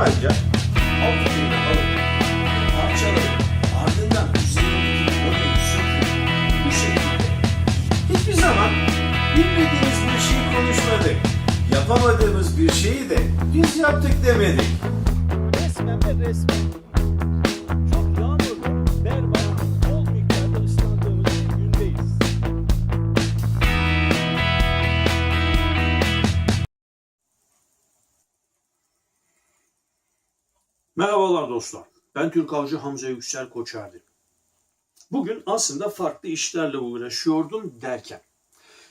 Kolayca altını alıp parçalayıp ardından üzerindeki boyayı söküp bu şekilde hiçbir zaman bilmediğimiz bir şey konuşmadık. Yapamadığımız bir şeyi de biz yaptık demedik. Resmen ve resmen. Merhabalar dostlar. Ben Türk Avcı Hamza Yüksel Koçerdi. Bugün aslında farklı işlerle uğraşıyordum derken.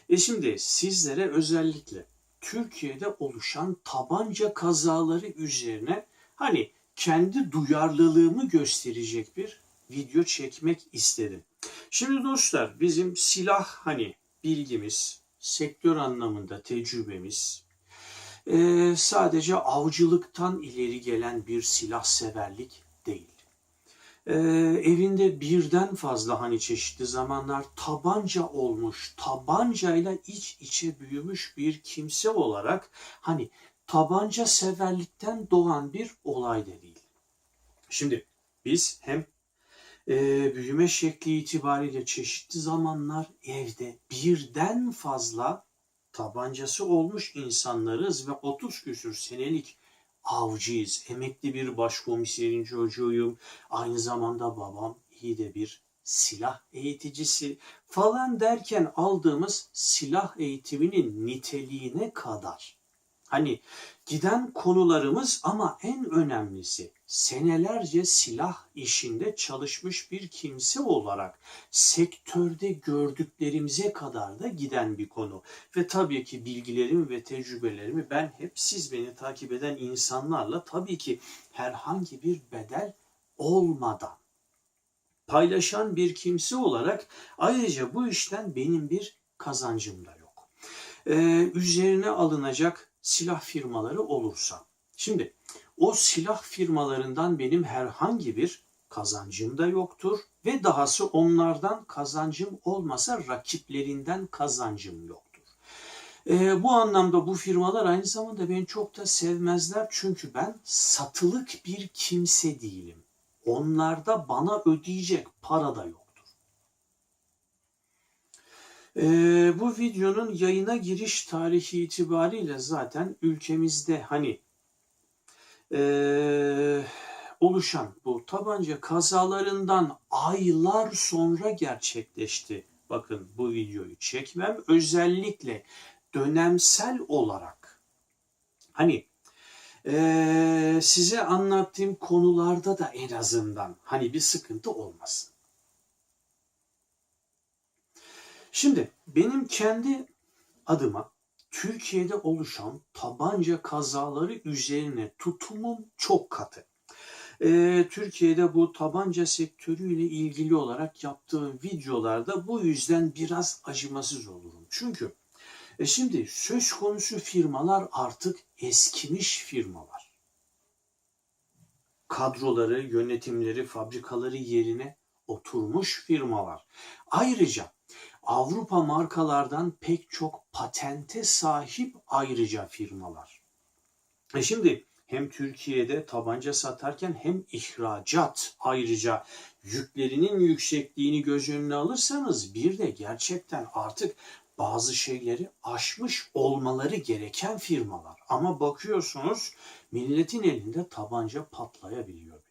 E şimdi sizlere özellikle Türkiye'de oluşan tabanca kazaları üzerine hani kendi duyarlılığımı gösterecek bir video çekmek istedim. Şimdi dostlar bizim silah hani bilgimiz, sektör anlamında tecrübemiz, ee, sadece avcılıktan ileri gelen bir silah severlik değil. Ee, evinde birden fazla hani çeşitli zamanlar tabanca olmuş, tabancayla iç içe büyümüş bir kimse olarak hani tabanca severlikten doğan bir olay da değil. Şimdi biz hem e, büyüme şekli itibariyle çeşitli zamanlar evde birden fazla tabancası olmuş insanlarız ve 30 küsür senelik avcıyız. Emekli bir başkomiserin çocuğuyum. Aynı zamanda babam iyi de bir silah eğiticisi falan derken aldığımız silah eğitiminin niteliğine kadar. Hani giden konularımız ama en önemlisi senelerce silah işinde çalışmış bir kimse olarak sektörde gördüklerimize kadar da giden bir konu. Ve tabii ki bilgilerimi ve tecrübelerimi ben hep siz beni takip eden insanlarla tabii ki herhangi bir bedel olmadan paylaşan bir kimse olarak ayrıca bu işten benim bir kazancım da yok. Ee, üzerine alınacak silah firmaları olursa. Şimdi o silah firmalarından benim herhangi bir kazancım da yoktur ve dahası onlardan kazancım olmasa rakiplerinden kazancım yoktur. Ee, bu anlamda bu firmalar aynı zamanda beni çok da sevmezler çünkü ben satılık bir kimse değilim. Onlarda bana ödeyecek para da yoktur. Ee, bu videonun yayına giriş tarihi itibariyle zaten ülkemizde hani ee, oluşan bu tabanca kazalarından aylar sonra gerçekleşti. Bakın bu videoyu çekmem özellikle dönemsel olarak hani ee, size anlattığım konularda da en azından hani bir sıkıntı olmasın. Şimdi benim kendi adıma Türkiye'de oluşan tabanca kazaları üzerine tutumum çok katı. Ee, Türkiye'de bu tabanca sektörüyle ilgili olarak yaptığım videolarda bu yüzden biraz acımasız olurum. Çünkü e şimdi söz konusu firmalar artık eskimiş firmalar. Kadroları, yönetimleri, fabrikaları yerine oturmuş firmalar. Ayrıca Avrupa markalardan pek çok patente sahip ayrıca firmalar. E şimdi hem Türkiye'de tabanca satarken hem ihracat ayrıca yüklerinin yüksekliğini göz önüne alırsanız bir de gerçekten artık bazı şeyleri aşmış olmaları gereken firmalar. Ama bakıyorsunuz milletin elinde tabanca patlayabiliyor.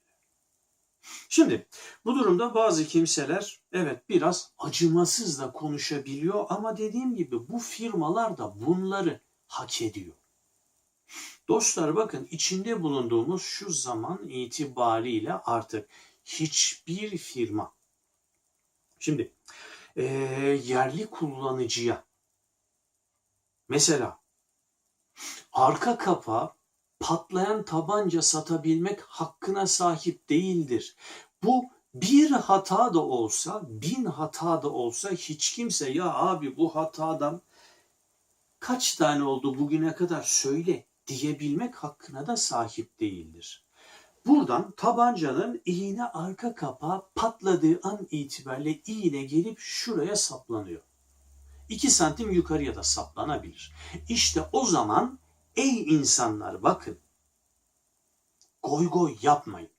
Şimdi bu durumda bazı kimseler evet biraz acımasız da konuşabiliyor ama dediğim gibi bu firmalar da bunları hak ediyor. Dostlar bakın içinde bulunduğumuz şu zaman itibariyle artık hiçbir firma şimdi e, yerli kullanıcıya mesela arka kapağı patlayan tabanca satabilmek hakkına sahip değildir. Bu bir hata da olsa, bin hata da olsa hiç kimse ya abi bu hatadan kaç tane oldu bugüne kadar söyle diyebilmek hakkına da sahip değildir. Buradan tabancanın iğne arka kapağı patladığı an itibariyle iğne gelip şuraya saplanıyor. 2 santim yukarıya da saplanabilir. İşte o zaman ey insanlar bakın goy goy yapmayın.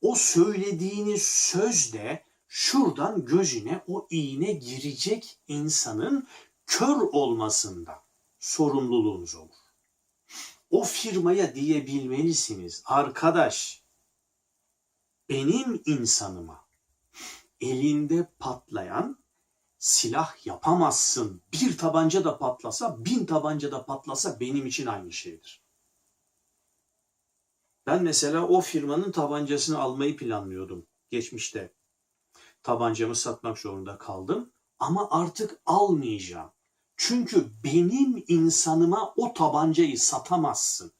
O söylediğiniz sözde şuradan gözüne o iğne girecek insanın kör olmasında sorumluluğunuz olur. O firmaya diyebilmelisiniz arkadaş benim insanıma elinde patlayan silah yapamazsın. Bir tabanca da patlasa, bin tabanca da patlasa benim için aynı şeydir. Ben mesela o firmanın tabancasını almayı planlıyordum geçmişte. Tabancamı satmak zorunda kaldım ama artık almayacağım. Çünkü benim insanıma o tabancayı satamazsın.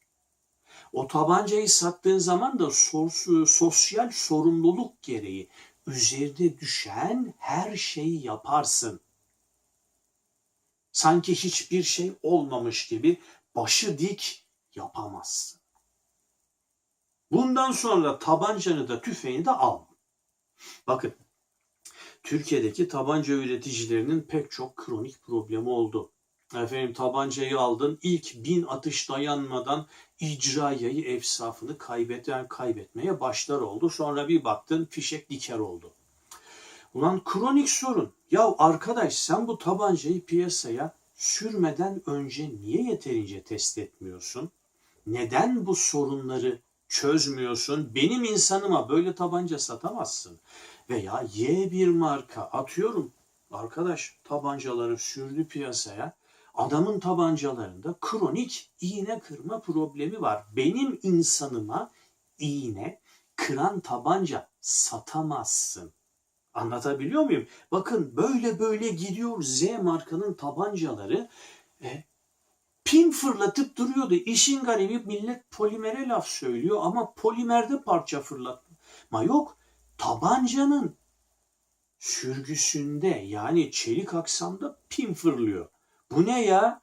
O tabancayı sattığın zaman da sos- sosyal sorumluluk gereği üzerinde düşen her şeyi yaparsın. Sanki hiçbir şey olmamış gibi başı dik yapamazsın. Bundan sonra tabancanı da tüfeğini de al. Bakın Türkiye'deki tabanca üreticilerinin pek çok kronik problemi oldu. Efendim tabancayı aldın ilk bin atış dayanmadan icrayayı efsafını kaybeden kaybetmeye başlar oldu. Sonra bir baktın fişek diker oldu. Ulan kronik sorun. Ya arkadaş sen bu tabancayı piyasaya sürmeden önce niye yeterince test etmiyorsun? Neden bu sorunları çözmüyorsun? Benim insanıma böyle tabanca satamazsın. Veya Y bir marka atıyorum. Arkadaş tabancaları sürdü piyasaya. Adamın tabancalarında kronik iğne kırma problemi var. Benim insanıma iğne kıran tabanca satamazsın. Anlatabiliyor muyum? Bakın böyle böyle gidiyor Z markanın tabancaları e, pin fırlatıp duruyordu. İşin garibi millet polimere laf söylüyor ama polimerde parça fırlatma yok. Tabancanın sürgüsünde yani çelik aksamda pin fırlıyor. Bu ne ya?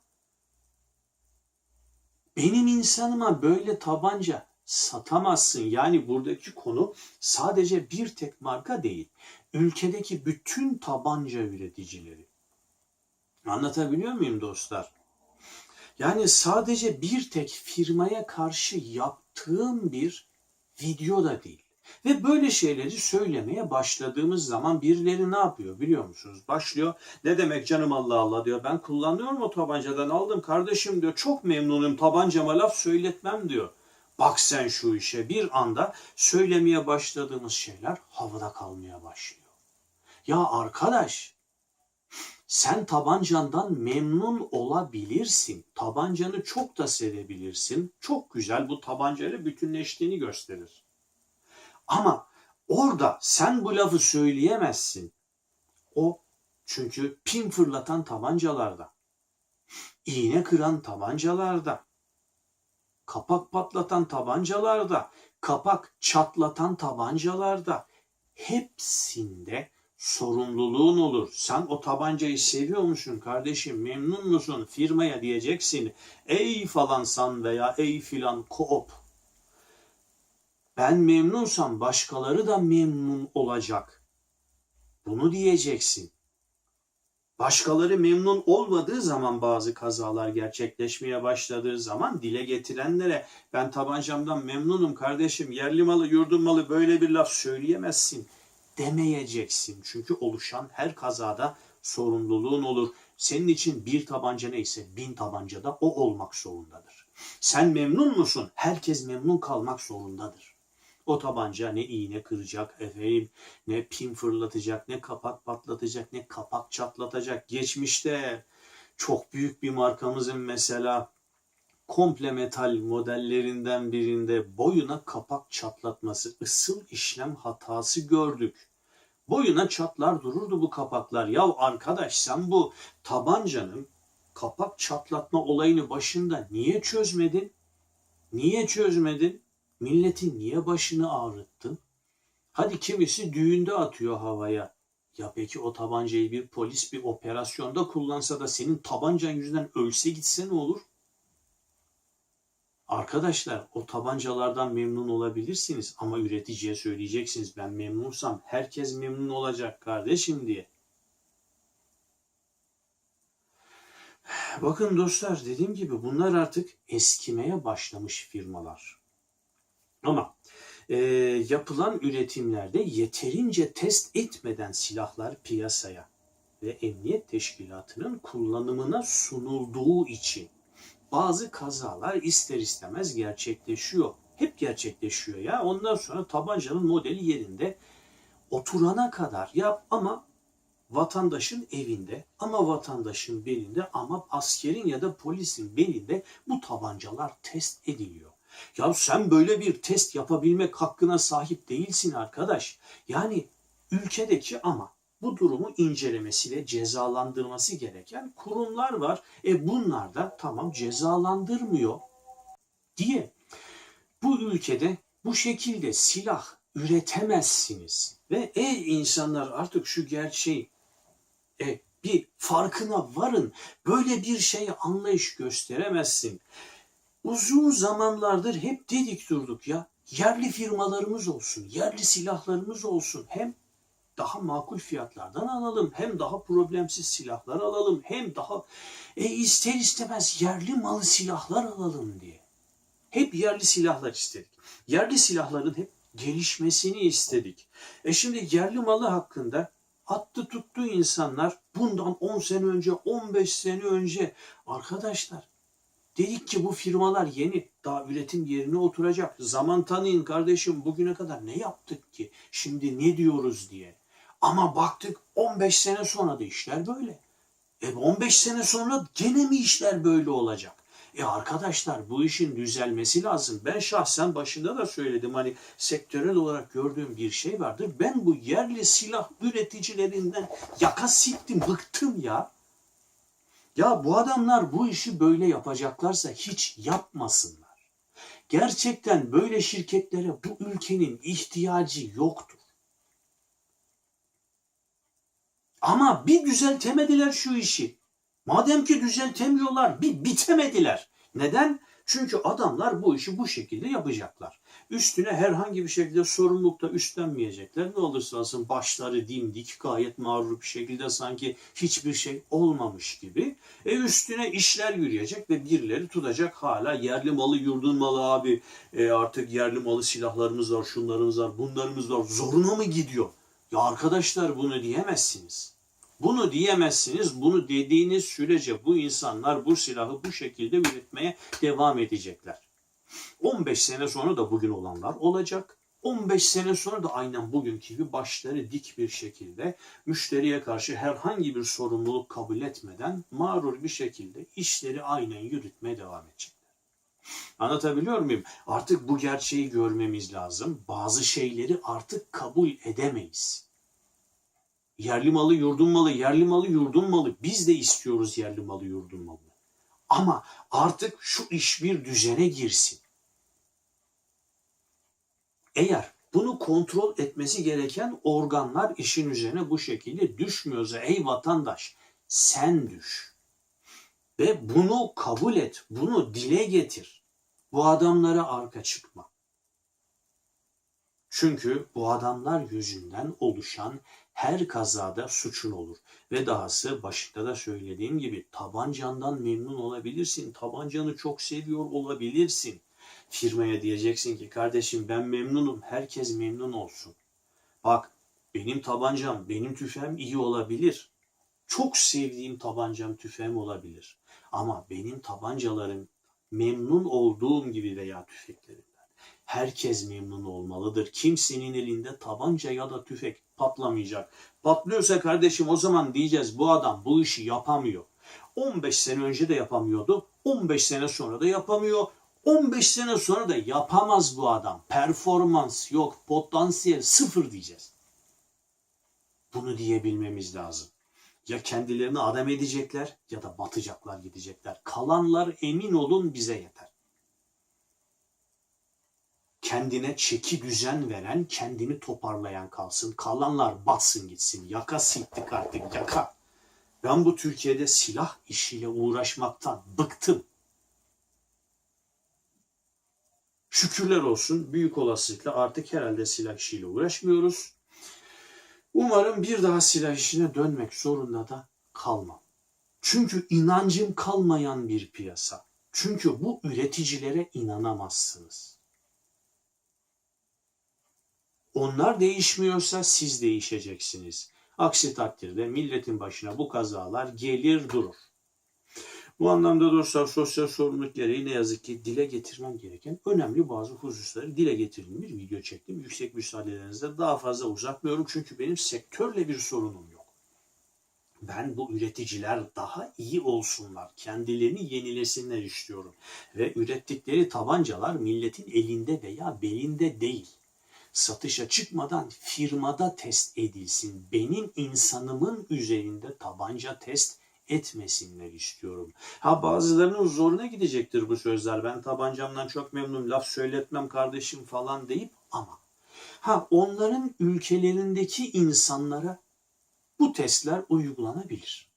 Benim insanıma böyle tabanca satamazsın. Yani buradaki konu sadece bir tek marka değil. Ülkedeki bütün tabanca üreticileri. Anlatabiliyor muyum dostlar? Yani sadece bir tek firmaya karşı yaptığım bir video da değil. Ve böyle şeyleri söylemeye başladığımız zaman birileri ne yapıyor biliyor musunuz? Başlıyor. Ne demek canım Allah Allah diyor. Ben kullanıyorum o tabancadan aldım kardeşim diyor. Çok memnunum tabancama laf söyletmem diyor. Bak sen şu işe bir anda söylemeye başladığımız şeyler havada kalmaya başlıyor. Ya arkadaş sen tabancandan memnun olabilirsin. Tabancanı çok da sevebilirsin. Çok güzel bu tabancayla bütünleştiğini gösterir. Ama orada sen bu lafı söyleyemezsin. O çünkü pin fırlatan tabancalarda, iğne kıran tabancalarda, kapak patlatan tabancalarda, kapak çatlatan tabancalarda hepsinde sorumluluğun olur. Sen o tabancayı seviyor musun kardeşim? Memnun musun? Firmaya diyeceksin. Ey falan san veya ey filan koop. Ben memnunsam başkaları da memnun olacak. Bunu diyeceksin. Başkaları memnun olmadığı zaman bazı kazalar gerçekleşmeye başladığı zaman dile getirenlere ben tabancamdan memnunum kardeşim yerli malı yurdum malı böyle bir laf söyleyemezsin demeyeceksin. Çünkü oluşan her kazada sorumluluğun olur. Senin için bir tabanca neyse bin tabanca da o olmak zorundadır. Sen memnun musun? Herkes memnun kalmak zorundadır. O tabanca ne iğne kıracak efendim, ne pin fırlatacak, ne kapak patlatacak, ne kapak çatlatacak. Geçmişte çok büyük bir markamızın mesela komple metal modellerinden birinde boyuna kapak çatlatması, ısıl işlem hatası gördük. Boyuna çatlar dururdu bu kapaklar. Ya arkadaş sen bu tabancanın kapak çatlatma olayını başında niye çözmedin? Niye çözmedin? Milletin niye başını ağrıttın? Hadi kimisi düğünde atıyor havaya. Ya peki o tabancayı bir polis bir operasyonda kullansa da senin tabancan yüzünden ölse gitse ne olur? Arkadaşlar o tabancalardan memnun olabilirsiniz ama üreticiye söyleyeceksiniz ben memnunsam herkes memnun olacak kardeşim diye. Bakın dostlar dediğim gibi bunlar artık eskimeye başlamış firmalar. Ama e, yapılan üretimlerde yeterince test etmeden silahlar piyasaya ve emniyet teşkilatının kullanımına sunulduğu için bazı kazalar ister istemez gerçekleşiyor. Hep gerçekleşiyor ya. Ondan sonra tabancanın modeli yerinde oturana kadar yap ama vatandaşın evinde ama vatandaşın belinde ama askerin ya da polisin belinde bu tabancalar test ediliyor. Ya sen böyle bir test yapabilmek hakkına sahip değilsin arkadaş. Yani ülkedeki ama bu durumu incelemesi ve cezalandırması gereken kurumlar var. E bunlar da tamam cezalandırmıyor diye bu ülkede bu şekilde silah üretemezsiniz. Ve ey insanlar artık şu gerçeği e, bir farkına varın. Böyle bir şeye anlayış gösteremezsin. Uzun zamanlardır hep dedik durduk ya. Yerli firmalarımız olsun, yerli silahlarımız olsun. Hem daha makul fiyatlardan alalım, hem daha problemsiz silahlar alalım, hem daha e, ister istemez yerli malı silahlar alalım diye. Hep yerli silahlar istedik. Yerli silahların hep gelişmesini istedik. E şimdi yerli malı hakkında attı tuttu insanlar bundan 10 sene önce, 15 sene önce arkadaşlar dedik ki bu firmalar yeni daha üretim yerine oturacak. Zaman tanıyın kardeşim bugüne kadar ne yaptık ki? Şimdi ne diyoruz diye. Ama baktık 15 sene sonra da işler böyle. E 15 sene sonra gene mi işler böyle olacak? E arkadaşlar bu işin düzelmesi lazım. Ben şahsen başında da söyledim hani sektörel olarak gördüğüm bir şey vardır. Ben bu yerli silah üreticilerinden yaka siktim, bıktım ya. Ya bu adamlar bu işi böyle yapacaklarsa hiç yapmasınlar. Gerçekten böyle şirketlere bu ülkenin ihtiyacı yoktur. Ama bir düzeltemediler şu işi. Madem ki düzeltemiyorlar bir bitemediler. Neden? Çünkü adamlar bu işi bu şekilde yapacaklar. Üstüne herhangi bir şekilde sorumluluk da üstlenmeyecekler. Ne olursa olsun başları dimdik gayet mağrur bir şekilde sanki hiçbir şey olmamış gibi. E üstüne işler yürüyecek ve birileri tutacak hala yerli malı yurdun malı abi. E artık yerli malı silahlarımız var, şunlarımız var, bunlarımız var. Zoruna mı gidiyor? Ya arkadaşlar bunu diyemezsiniz. Bunu diyemezsiniz. Bunu dediğiniz sürece bu insanlar bu silahı bu şekilde üretmeye devam edecekler. 15 sene sonra da bugün olanlar olacak. 15 sene sonra da aynen bugünkü gibi başları dik bir şekilde müşteriye karşı herhangi bir sorumluluk kabul etmeden mağrur bir şekilde işleri aynen yürütmeye devam edecekler. Anlatabiliyor muyum? Artık bu gerçeği görmemiz lazım. Bazı şeyleri artık kabul edemeyiz. Yerli malı, yurdun malı, yerli malı, yurdun malı. Biz de istiyoruz yerli malı, yurdun malı. Ama artık şu iş bir düzene girsin. Eğer bunu kontrol etmesi gereken organlar işin üzerine bu şekilde düşmüyorsa ey vatandaş sen düş. Ve bunu kabul et, bunu dile getir. Bu adamlara arka çıkma. Çünkü bu adamlar yüzünden oluşan her kazada suçun olur. Ve dahası başında da söylediğim gibi tabancandan memnun olabilirsin. Tabancanı çok seviyor olabilirsin. Firmaya diyeceksin ki kardeşim ben memnunum. Herkes memnun olsun. Bak benim tabancam, benim tüfeğim iyi olabilir. Çok sevdiğim tabancam, tüfeğim olabilir. Ama benim tabancalarım memnun olduğum gibi veya tüfeklerimden. Herkes memnun olmalıdır. Kimsenin elinde tabanca ya da tüfek patlamayacak. Patlıyorsa kardeşim o zaman diyeceğiz bu adam bu işi yapamıyor. 15 sene önce de yapamıyordu. 15 sene sonra da yapamıyor. 15 sene sonra da yapamaz bu adam. Performans yok, potansiyel sıfır diyeceğiz. Bunu diyebilmemiz lazım. Ya kendilerini adam edecekler ya da batacaklar gidecekler. Kalanlar emin olun bize yeter. Kendine çeki düzen veren, kendini toparlayan kalsın. Kalanlar batsın gitsin. Yaka siktik artık yaka. Ben bu Türkiye'de silah işiyle uğraşmaktan bıktım. Şükürler olsun büyük olasılıkla artık herhalde silah işiyle uğraşmıyoruz. Umarım bir daha silah işine dönmek zorunda da kalmam. Çünkü inancım kalmayan bir piyasa. Çünkü bu üreticilere inanamazsınız. Onlar değişmiyorsa siz değişeceksiniz. Aksi takdirde milletin başına bu kazalar gelir durur. Bu anlamda dostlar sosyal sorumluluk gereği ne yazık ki dile getirmem gereken önemli bazı hususları dile getirdiğim bir video çektim. Yüksek müsaadenizle daha fazla uzatmıyorum çünkü benim sektörle bir sorunum yok. Ben bu üreticiler daha iyi olsunlar, kendilerini yenilesinler istiyorum. Ve ürettikleri tabancalar milletin elinde veya belinde değil. Satışa çıkmadan firmada test edilsin. Benim insanımın üzerinde tabanca test etmesinler istiyorum. Ha bazılarının zoruna gidecektir bu sözler. Ben tabancamdan çok memnun laf söyletmem kardeşim falan deyip ama ha onların ülkelerindeki insanlara bu testler uygulanabilir.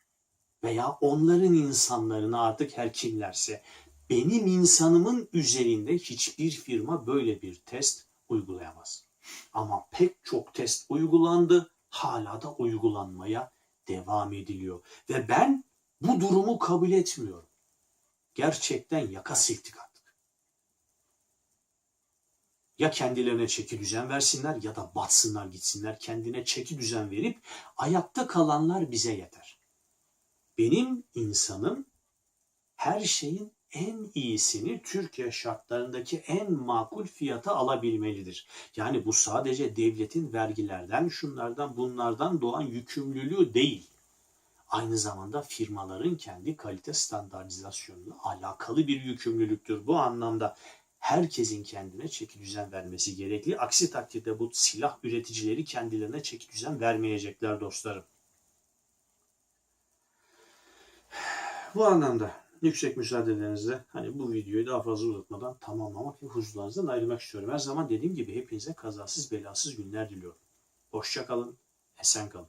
Veya onların insanlarına artık her kimlerse benim insanımın üzerinde hiçbir firma böyle bir test uygulayamaz. Ama pek çok test uygulandı, hala da uygulanmaya devam ediliyor. Ve ben bu durumu kabul etmiyorum. Gerçekten yaka silktik artık. Ya kendilerine çeki düzen versinler ya da batsınlar gitsinler kendine çeki düzen verip ayakta kalanlar bize yeter. Benim insanım her şeyin en iyisini Türkiye şartlarındaki en makul fiyata alabilmelidir. Yani bu sadece devletin vergilerden, şunlardan, bunlardan doğan yükümlülüğü değil. Aynı zamanda firmaların kendi kalite standartizasyonuyla alakalı bir yükümlülüktür. Bu anlamda herkesin kendine çeki düzen vermesi gerekli. Aksi takdirde bu silah üreticileri kendilerine çeki düzen vermeyecekler dostlarım. Bu anlamda yüksek müsaadenizle hani bu videoyu daha fazla uzatmadan tamamlamak ve huzurlarınızdan ayrılmak istiyorum. Her zaman dediğim gibi hepinize kazasız belasız günler diliyorum. Hoşça kalın, esen kalın.